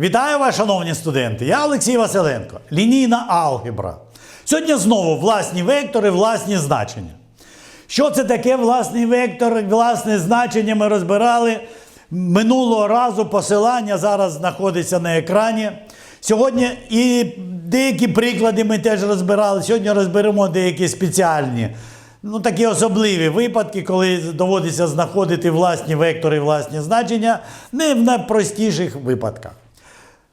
Вітаю вас, шановні студенти! Я Олексій Василенко, лінійна алгебра. Сьогодні знову власні вектори, власні значення. Що це таке власний вектор, власне значення ми розбирали минулого разу. Посилання зараз знаходиться на екрані. Сьогодні і деякі приклади ми теж розбирали. Сьогодні розберемо деякі спеціальні, ну такі особливі випадки, коли доводиться знаходити власні вектори, власні значення, не в найпростіших випадках.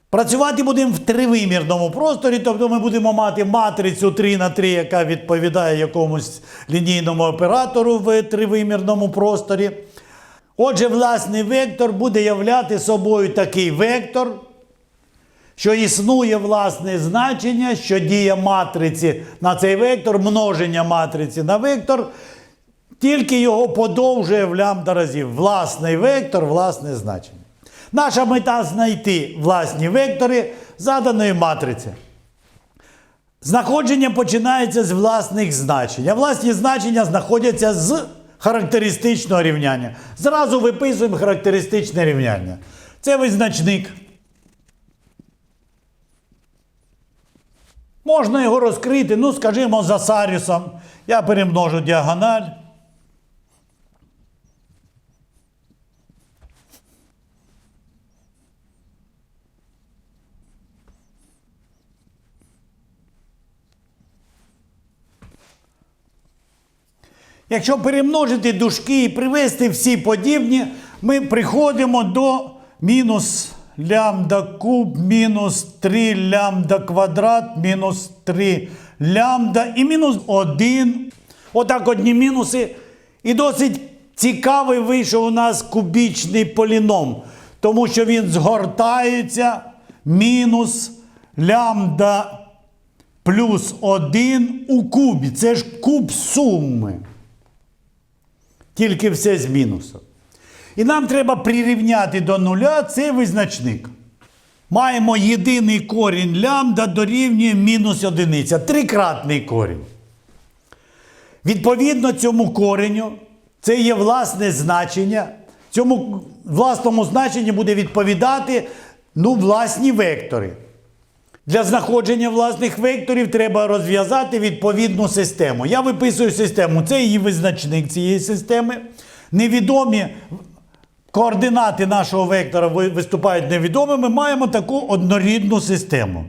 Працювати будемо в тривимірному просторі, тобто ми будемо мати матрицю 3 на 3, яка відповідає якомусь лінійному оператору в тривимірному просторі. Отже, власний вектор буде являти собою такий вектор, що існує власне значення, що дія матриці на цей вектор, множення матриці на вектор, тільки його подовжує в лямбда разів. Власний вектор, власне значення. Наша мета знайти власні вектори заданої матриці. Знаходження починається з власних значень. А власні значення знаходяться з характеристичного рівняння. Зразу виписуємо характеристичне рівняння. Це визначник. Можна його розкрити, ну, скажімо, за сарісом. Я перемножу діагональ. Якщо перемножити дужки і привести всі подібні, ми приходимо до мінус лямбда куб, мінус 3 лямбда квадрат, мінус 3 лямбда і мінус 1. Отак одні мінуси. І досить цікавий вийшов у нас кубічний поліном, тому що він згортається мінус лямбда плюс 1 у кубі. Це ж куб суми тільки все з мінусом. І нам треба прирівняти до нуля цей визначник. Маємо єдиний корінь лямбда дорівнює мінус одиниця. Трикратний корінь. Відповідно цьому кореню, це є власне значення. Цьому власному значенню буде відповідати ну, власні вектори. Для знаходження власних векторів треба розв'язати відповідну систему. Я виписую систему. Це її визначник цієї системи. Невідомі координати нашого вектора виступають невідомими. Маємо таку однорідну систему.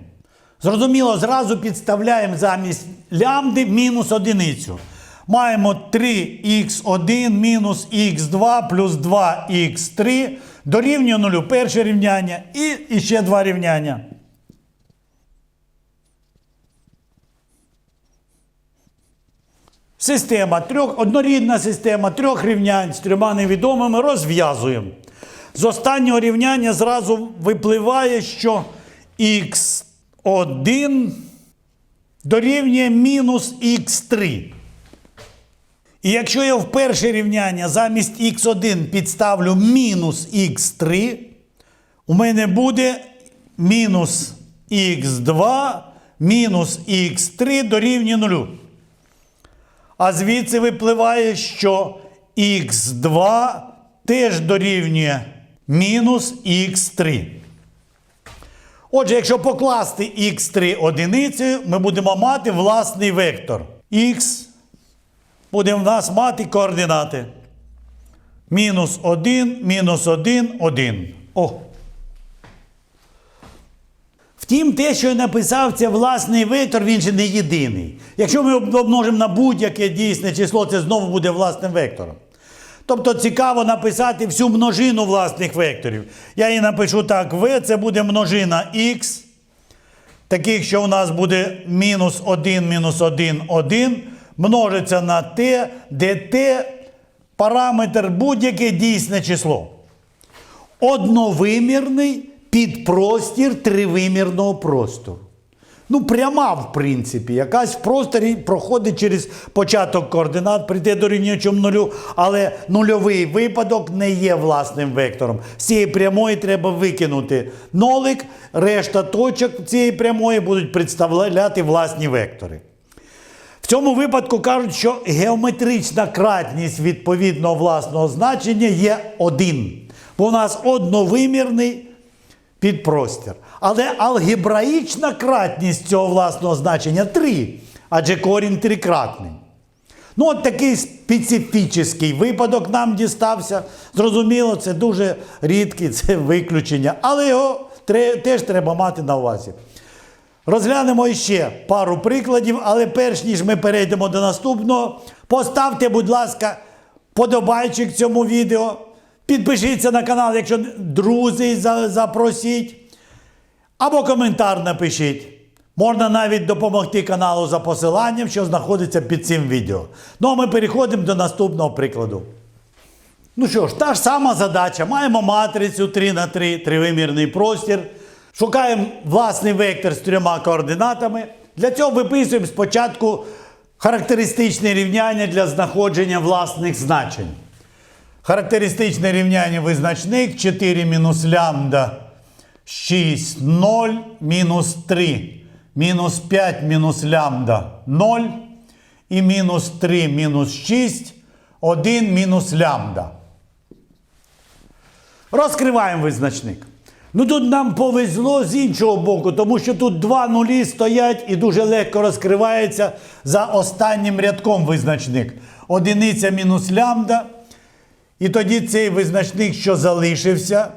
Зрозуміло, зразу підставляємо замість лямбди мінус одиницю. Маємо 3х1 мінус х2 плюс 2х3 дорівнює нулю. Перше рівняння і ще два рівняння. Система трьох, однорідна система трьох рівнянь з трьома невідомими розв'язуємо. З останнього рівняння зразу випливає, що х1 дорівнює мінус х3. І якщо я в перше рівняння замість х1 підставлю мінус х3, у мене буде мінус х2 мінус х3 дорівнює нулю. А звідси випливає, що х2 теж дорівнює мінус х3. Отже, якщо покласти х3 одиницею, ми будемо мати власний вектор. х буде в нас мати координати. Мінус 1, мінус 1, 1. О! Втім, те, що написав, це власний вектор, він же не єдиний. Якщо ми обмножимо на будь-яке дійсне число, це знову буде власним вектором. Тобто цікаво написати всю множину власних векторів. Я її напишу так: v це буде множина x, таких, що у нас буде мінус 1, мінус 1, 1, множиться на t, де t параметр будь-яке дійсне число одновимірний підпростір тривимірного простору. Ну, пряма, в принципі, якась в просторі проходить через початок координат, прийде до рівнюючого нулю, але нульовий випадок не є власним вектором. З цієї прямої треба викинути нолик, решта точок цієї прямої будуть представляти власні вектори. В цьому випадку кажуть, що геометрична кратність відповідного власного значення є 1. Бо у нас одновимірний під простір. Але алгебраїчна кратність цього власного значення 3, адже корінь трикратний. Ну, от такий специфічний випадок нам дістався. Зрозуміло, це дуже рідкий, це виключення, але його теж треба мати на увазі. Розглянемо ще пару прикладів, але перш ніж ми перейдемо до наступного, поставте, будь ласка, подобайчик цьому відео. Підпишіться на канал, якщо друзі запросіть. Або коментар напишіть. Можна навіть допомогти каналу за посиланням, що знаходиться під цим відео. Ну а ми переходимо до наступного прикладу. Ну що ж, та ж сама задача. Маємо матрицю 3 на 3, тривимірний простір. Шукаємо власний вектор з трьома координатами. Для цього виписуємо спочатку характеристичне рівняння для знаходження власних значень. Характеристичне рівняння визначник 4 мінус лямбда 6, 0, мінус 3, мінус 5 мінус лямбда 0 і мінус 3 мінус 6, 1 мінус лямбда. Розкриваємо визначник. Ну тут нам повезло з іншого боку, тому що тут два нулі стоять і дуже легко розкривається за останнім рядком визначник. Одиниця мінус лямбда. І тоді цей визначник, що залишився,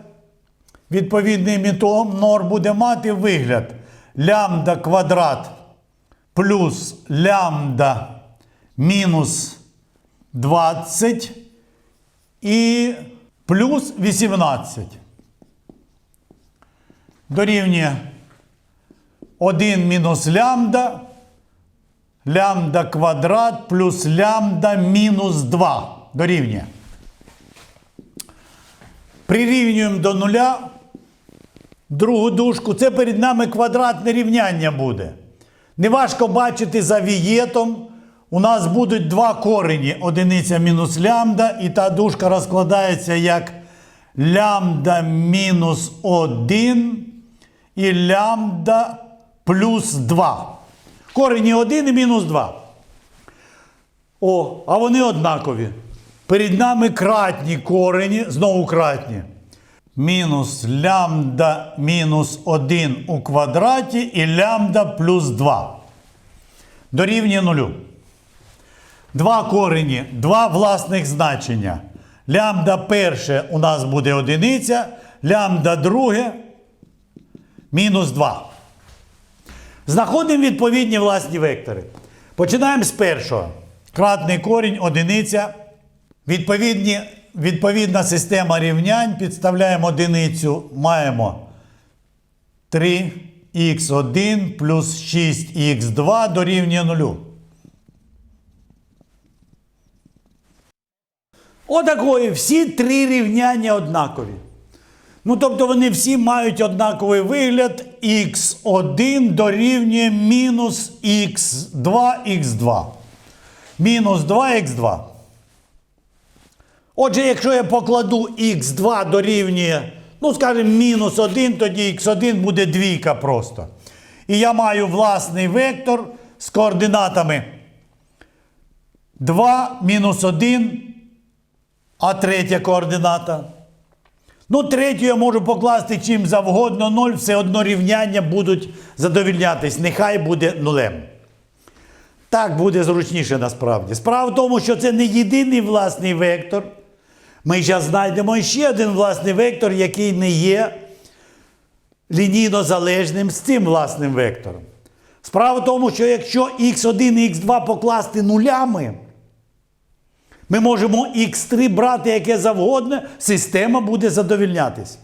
відповідний мітом нор буде мати вигляд лямбда квадрат плюс лямбда мінус 20 і плюс 18. Дорівнює 1 мінус лямбда, лямбда квадрат плюс лямбда мінус 2. Дорівнює. Прирівнюємо до нуля другу дужку. Це перед нами квадратне рівняння буде. Неважко бачити за вієтом. У нас будуть два корені. Одиниця мінус лямбда, і та дужка розкладається як лямбда мінус 1 і лямбда плюс 2. Корені 1 і мінус 2. О, а вони однакові. Перед нами кратні корені, знову кратні. Мінус лямбда мінус 1 у квадраті і лямбда плюс 2. Дорівнює нулю. Два корені, два власних значення. Лямбда перше у нас буде одиниця, лямбда друге мінус 2. Знаходимо відповідні власні вектори. Починаємо з першого. Кратний корінь, одиниця. Відповідні, відповідна система рівнянь. Підставляємо одиницю, маємо 3х1 плюс 6х2 дорівнює 0. Отакої всі три рівняння однакові. Ну, тобто вони всі мають однаковий вигляд. х1 дорівнює мінус х2, х2. Мінус 2х2. Отже, якщо я покладу х2 дорівнює, ну, скажімо, мінус 1, тоді х1 буде двійка просто. І я маю власний вектор з координатами 2, мінус 1, а третя координата. Ну, третю я можу покласти чим завгодно 0, все одно рівняння будуть задовільнятись. Нехай буде нулем. Так буде зручніше насправді. Справа в тому, що це не єдиний власний вектор. Ми зараз знайдемо ще один власний вектор, який не є лінійно залежним з цим власним вектором. Справа в тому, що якщо х1 і х2 покласти нулями, ми можемо х3 брати яке завгодно, система буде задовільнятись.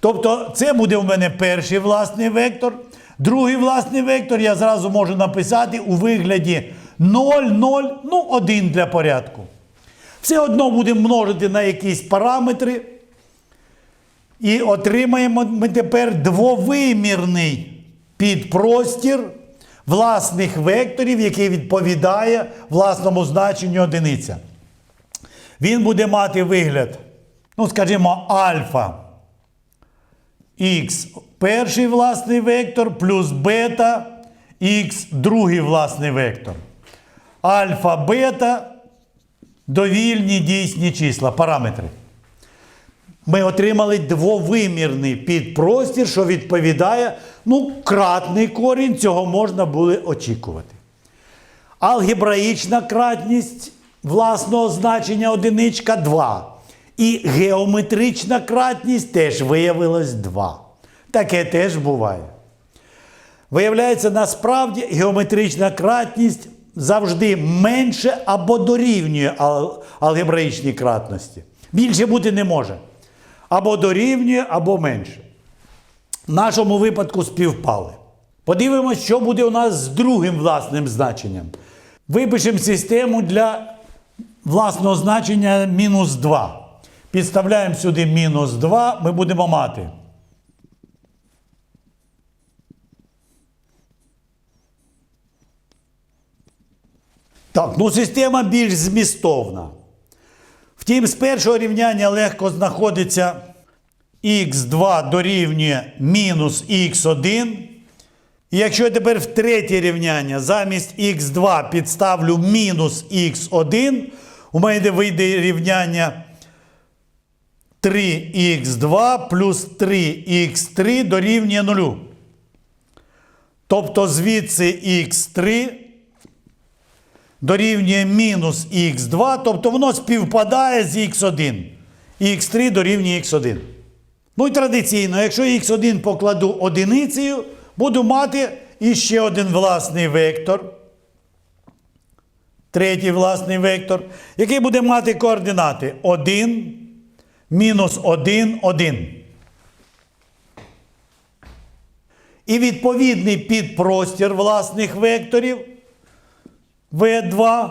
Тобто, це буде у мене перший власний вектор. Другий власний вектор я зразу можу написати у вигляді 0, 0, ну 1 для порядку. Все одно будемо множити на якісь параметри. І отримаємо ми тепер двовимірний підпростір власних векторів, який відповідає власному значенню одиниця. Він буде мати вигляд, ну, скажімо, альфа х перший власний вектор плюс бета х другий власний вектор. Альфа бета довільні дійсні числа, параметри. Ми отримали двовимірний підпростір, що відповідає, ну, кратний корінь, цього можна було очікувати. Алгебраїчна кратність власного значення одиничка 2. І геометрична кратність теж виявилось 2. Таке теж буває. Виявляється, насправді геометрична кратність завжди менше або дорівнює алгебраїчній кратності. Більше бути не може. Або дорівнює, або менше. В нашому випадку співпали. Подивимось, що буде у нас з другим власним значенням. Випишемо систему для власного значення мінус 2. Підставляємо сюди мінус 2, ми будемо мати. Так, ну система більш змістовна. Втім, з першого рівняння легко знаходиться х2 дорівнює мінус х1. І якщо я тепер в третє рівняння замість х2 підставлю мінус х1, у мене вийде рівняння 3х2 плюс 3х3 дорівнює 0. Тобто звідси х3 дорівнює мінус х2, тобто воно співпадає з х1. І х3 дорівнює х1. Ну і традиційно, якщо х1 покладу одиницею, буду мати іще один власний вектор. Третій власний вектор, який буде мати координати 1, мінус 1, 1. І відповідний підпростір власних векторів В2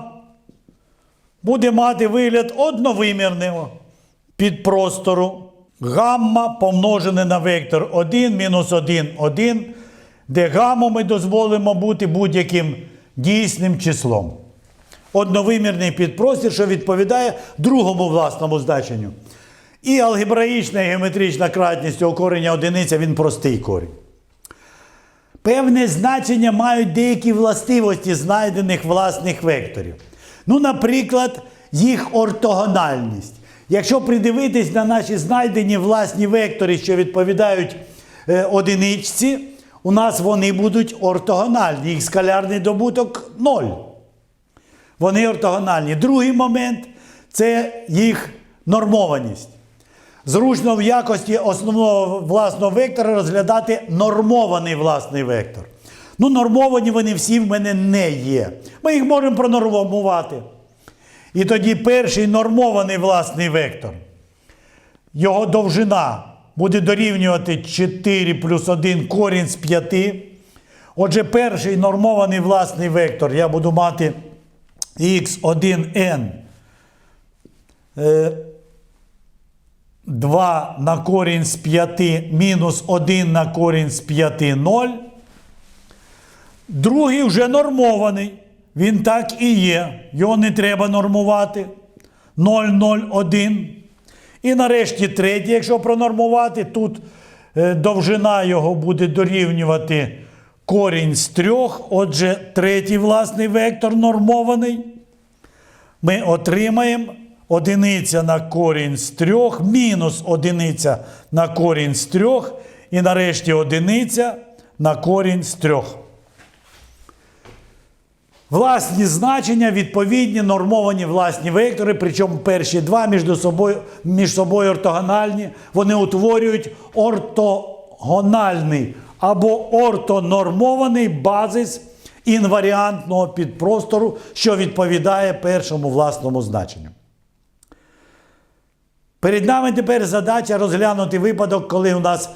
буде мати вигляд одновимірного підпростору. Гамма помножене на вектор 1 мінус 1, 1, де гамму ми дозволимо бути будь-яким дійсним числом. Одновимірний підпростір, що відповідає другому власному значенню. І алгебраїчна і геометрична кратність цього кореня одиниця, він простий корінь. Певне значення мають деякі властивості знайдених власних векторів. Ну, наприклад, їх ортогональність. Якщо придивитись на наші знайдені власні вектори, що відповідають е, одиничці, у нас вони будуть ортогональні. Їх скалярний добуток 0. Вони ортогональні. Другий момент це їх нормованість. Зручно в якості основного власного вектора розглядати нормований власний вектор. Ну, нормовані вони всі в мене не є. Ми їх можемо пронормувати. І тоді перший нормований власний вектор. Його довжина буде дорівнювати 4 плюс 1 корінь з 5. Отже, перший нормований власний вектор я буду мати x1n. 2 на корінь з 5 мінус 1 на корінь з 5 0. Другий вже нормований. Він так і є. Його не треба нормувати. 0, 0, 1. І нарешті третій, якщо пронормувати, тут е, довжина його буде дорівнювати корінь з 3. Отже, третій власний вектор нормований. Ми отримаємо одиниця на корінь з 3, мінус одиниця на корінь з 3, і нарешті одиниця на корінь з 3. Власні значення відповідні нормовані власні вектори, причому перші два між собою, між собою ортогональні, вони утворюють ортогональний або ортонормований базис інваріантного підпростору, що відповідає першому власному значенню. Перед нами тепер задача розглянути випадок, коли у нас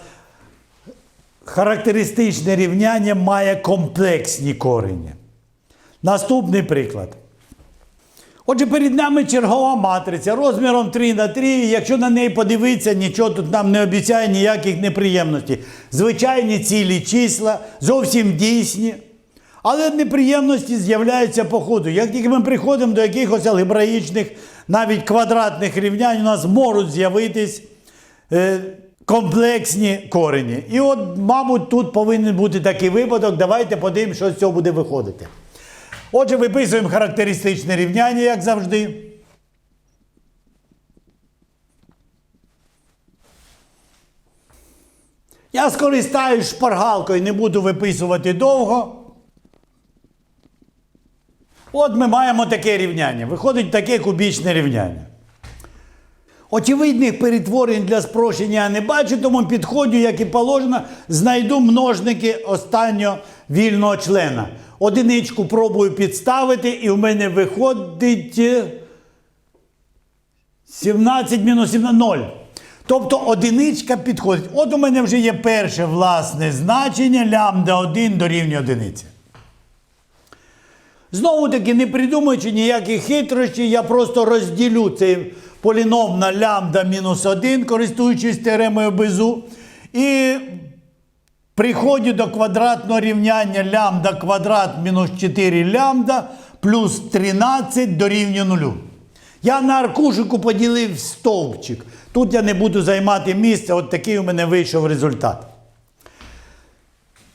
характеристичне рівняння має комплексні корені. Наступний приклад. Отже, перед нами чергова матриця розміром 3 на 3. і Якщо на неї подивитися, нічого тут нам не обіцяє ніяких неприємностей. Звичайні цілі числа, зовсім дійсні. Але неприємності з'являються по ходу. Як тільки ми приходимо до якихось алгебраїчних, навіть квадратних рівнянь, у нас можуть з'явитись е, комплексні корені. І от, мабуть, тут повинен бути такий випадок. Давайте подивимося, що з цього буде виходити. Отже, виписуємо характеристичне рівняння, як завжди. Я скористаюсь шпаргалкою, не буду виписувати довго. От ми маємо таке рівняння. Виходить таке кубічне рівняння. Очевидних перетворень для спрощення я не бачу, тому підходжу, як і положено, знайду множники останнього вільного члена. Одиничку пробую підставити, і в мене виходить е, 17 мінус 17 0. Тобто одиничка підходить. От у мене вже є перше власне значення лямбда 1 дорівнює одиниці. Знову таки, не придумуючи ніяких хитрощів, я просто розділю цей поліном на лямбда мінус 1, користуючись теоремою Безу, і приходжу до квадратного рівняння лямбда квадрат мінус 4 лямбда плюс 13 дорівнює нулю. Я на аркушику поділив стовпчик. Тут я не буду займати місце, от такий у мене вийшов результат.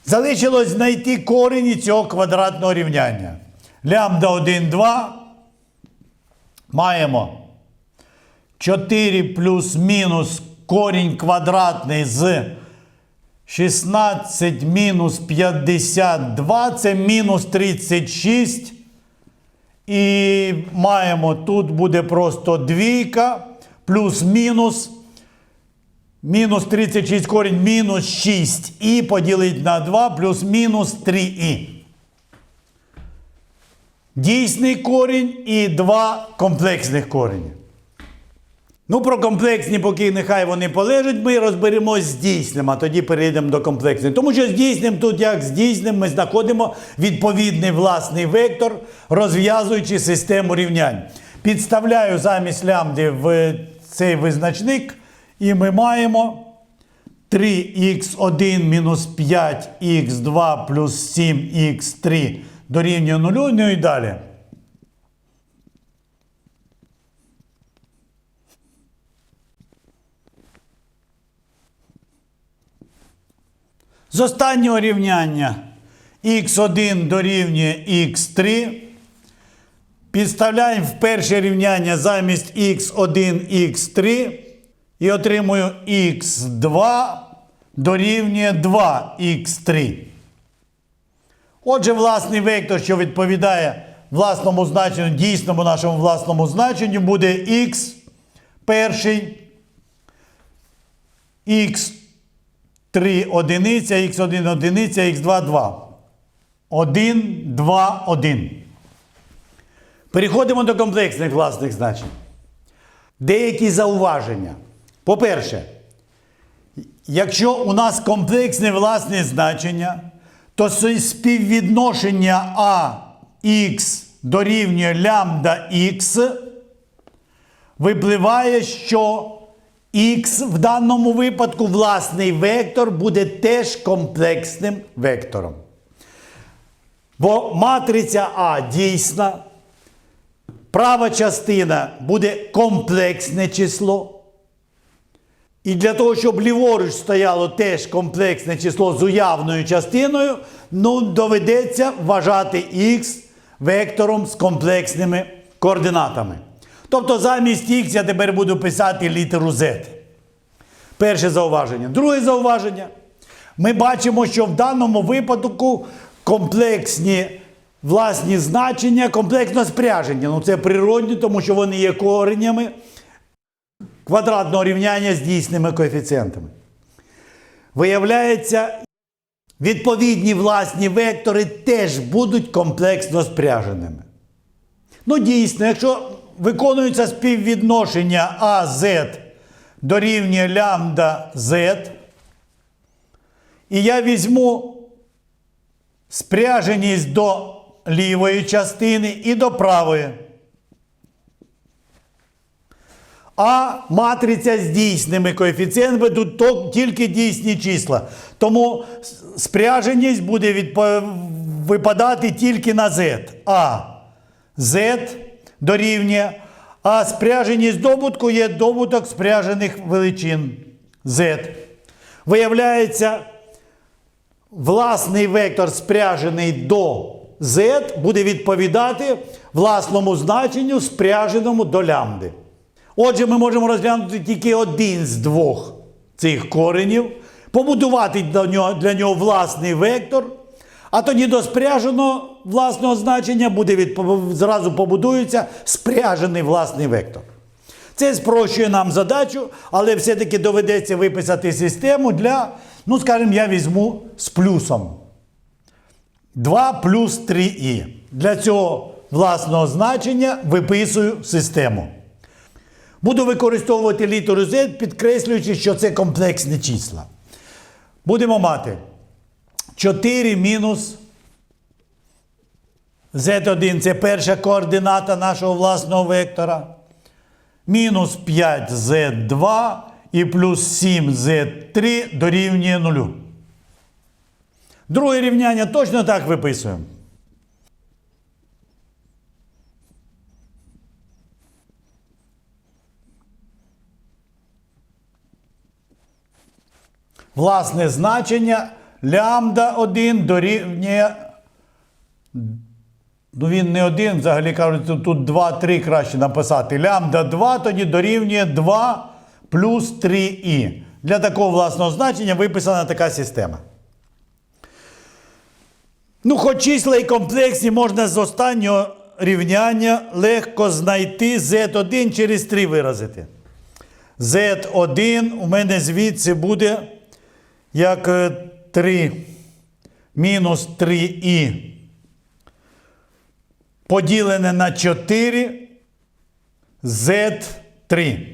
Залишилось знайти корені цього квадратного рівняння. Лямбда 1, 2. Маємо 4 плюс мінус корінь квадратний з 16 мінус 52. Це мінус 36. І маємо тут буде просто двійка плюс мінус. Мінус 36 корінь мінус 6 і поділити на 2 плюс мінус 3 і. Дійсний корінь і два комплексних корені. Ну, про комплексні, поки нехай вони полежать, ми розберемось з дійсним, а тоді перейдемо до комплексних. Тому що з дійсним, тут як з дійсним, ми знаходимо відповідний власний вектор, розв'язуючи систему рівнянь. Підставляю замість лямбди в цей визначник, і ми маємо 3х1 мінус 5х2 плюс 7х3 дорівнює 0, ну і далі. З останнього рівняння х1 дорівнює х3. Підставляємо в перше рівняння замість х1 х3 і отримую х2 дорівнює 2х3. Отже, власний вектор, що відповідає власному значенню, дійсному нашому власному значенню, буде х перший, х3 одиниця, х1 одиниця, х2 2. 1, 2, 1. Переходимо до комплексних власних значень. Деякі зауваження. По-перше, якщо у нас комплексне власне значення, то співвідношення АХ дорівнює лямбда х випливає, що х в даному випадку власний вектор буде теж комплексним вектором. Бо матриця А дійсна, права частина буде комплексне число. І для того, щоб ліворуч стояло теж комплексне число з уявною частиною, ну, доведеться вважати х вектором з комплексними координатами. Тобто замість х я тепер буду писати літеру z. Перше зауваження. Друге зауваження. Ми бачимо, що в даному випадку комплексні власні значення комплексно спряжені. Ну, це природні, тому що вони є коренями квадратного рівняння з дійсними коефіцієнтами. Виявляється, відповідні власні вектори теж будуть комплексно спряженими. Ну, дійсно, якщо виконується співвідношення АЗ дорівнює лямбда Z, і я візьму спряженість до лівої частини і до правої. А матриця з дійсними коефіцієнтами тут тільки дійсні числа. Тому спряженість буде відпо- випадати тільки на z. А z дорівнює. А спряженість добутку є добуток спряжених величин z. Виявляється, власний вектор спряжений до z буде відповідати власному значенню спряженому до лямбди. Отже, ми можемо розглянути тільки один з двох цих коренів. побудувати для нього, для нього власний вектор, а тоді до спряженого власного значення буде відпо- зразу побудується спряжений власний вектор. Це спрощує нам задачу, але все-таки доведеться виписати систему для, ну скажімо, я візьму з плюсом. 2 плюс 3і. Для цього власного значення виписую систему. Буду використовувати літеру Z, підкреслюючи, що це комплексні числа. Будемо мати 4 мінус Z1 це перша координата нашого власного вектора. Мінус 5Z2 і плюс 7Z3 дорівнює 0. Друге рівняння точно так виписуємо. Власне значення лямбда 1 дорівнює. Ну він не один, взагалі кажуть, тут, тут 2, 3 краще написати. Лямбда 2 тоді дорівнює 2 плюс 3і. Для такого власного значення виписана така система. Ну, хоч числа і комплексні можна з останнього рівняння легко знайти z1 через 3 виразити. z1 у мене звідси буде як е, 3 мінус 3і поділене на 4 z3.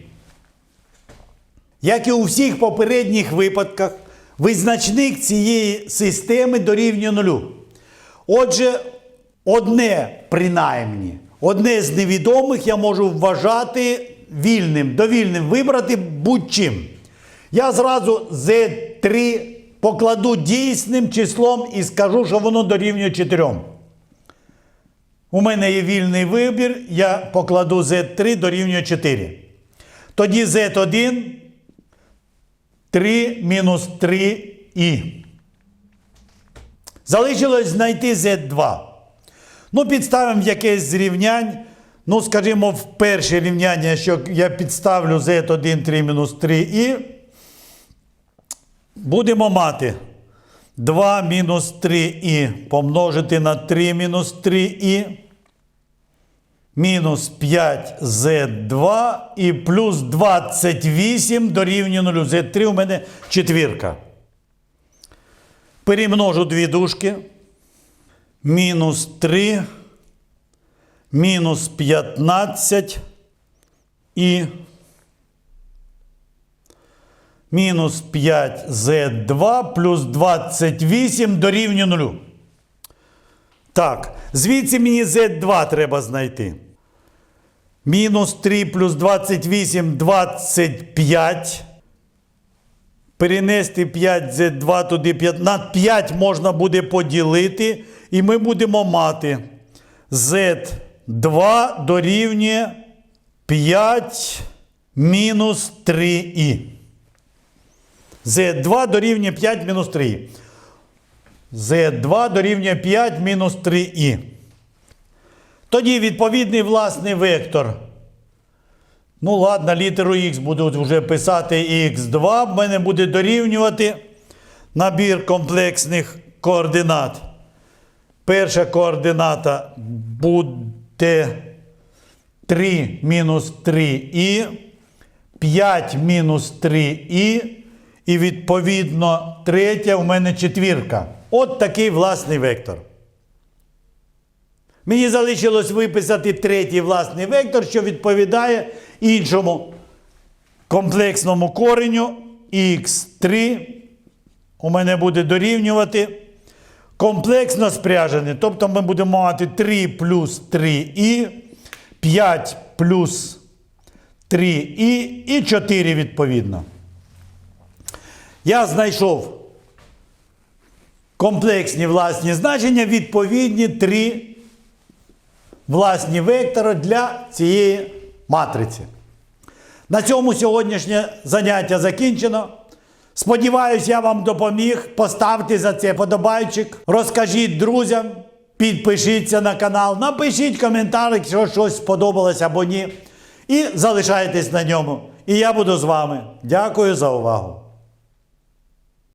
Як і у всіх попередніх випадках, визначник цієї системи дорівнює нулю. Отже, одне принаймні, одне з невідомих я можу вважати вільним, довільним вибрати будь-чим. Я зразу Z3 покладу дійсним числом і скажу, що воно дорівнює 4. У мене є вільний вибір, я покладу Z3 дорівнює 4. Тоді Z1 3 мінус 3 і. Залишилось знайти Z2. Ну, підставимо якесь з рівнянь. Ну, скажімо, в перше рівняння, що я підставлю Z1 3 мінус 3 і. Будемо мати 2 мінус 3 і помножити на 3 мінус 3 і. Мінус 5 Z2 і плюс 28 дорівнює 0. Z3 у мене четвірка. Перемножу дві дужки. Мінус 3, мінус 15 і мінус 5 Z2 плюс 28 дорівнює 0. Так, звідси мені Z2 треба знайти. Мінус 3 плюс 28 25. Перенести 5 Z2 туди 5. На 5 можна буде поділити. І ми будемо мати Z2 дорівнює 5 мінус 3і. Z2 дорівнює 5 мінус 3. Z2 дорівнює 5 мінус 3і. Тоді відповідний власний вектор. Ну, ладно, літеру Х буду вже писати Х2. В мене буде дорівнювати набір комплексних координат. Перша координата буде 3 мінус 3і, 5 мінус 3і, і відповідно третя у мене четвірка. От такий власний вектор. Мені залишилось виписати третій власний вектор, що відповідає іншому комплексному кореню х3 у мене буде дорівнювати комплексно спряжений. Тобто ми будемо мати 3 плюс 3і, 5 плюс 3і і 4 відповідно. Я знайшов комплексні власні значення, відповідні 3 власні вектори для цієї матриці. На цьому сьогоднішнє заняття закінчено. Сподіваюсь, я вам допоміг. Поставте за це подобайчик, розкажіть друзям, підпишіться на канал, напишіть коментар, якщо щось сподобалось або ні. І залишайтесь на ньому. І я буду з вами. Дякую за увагу.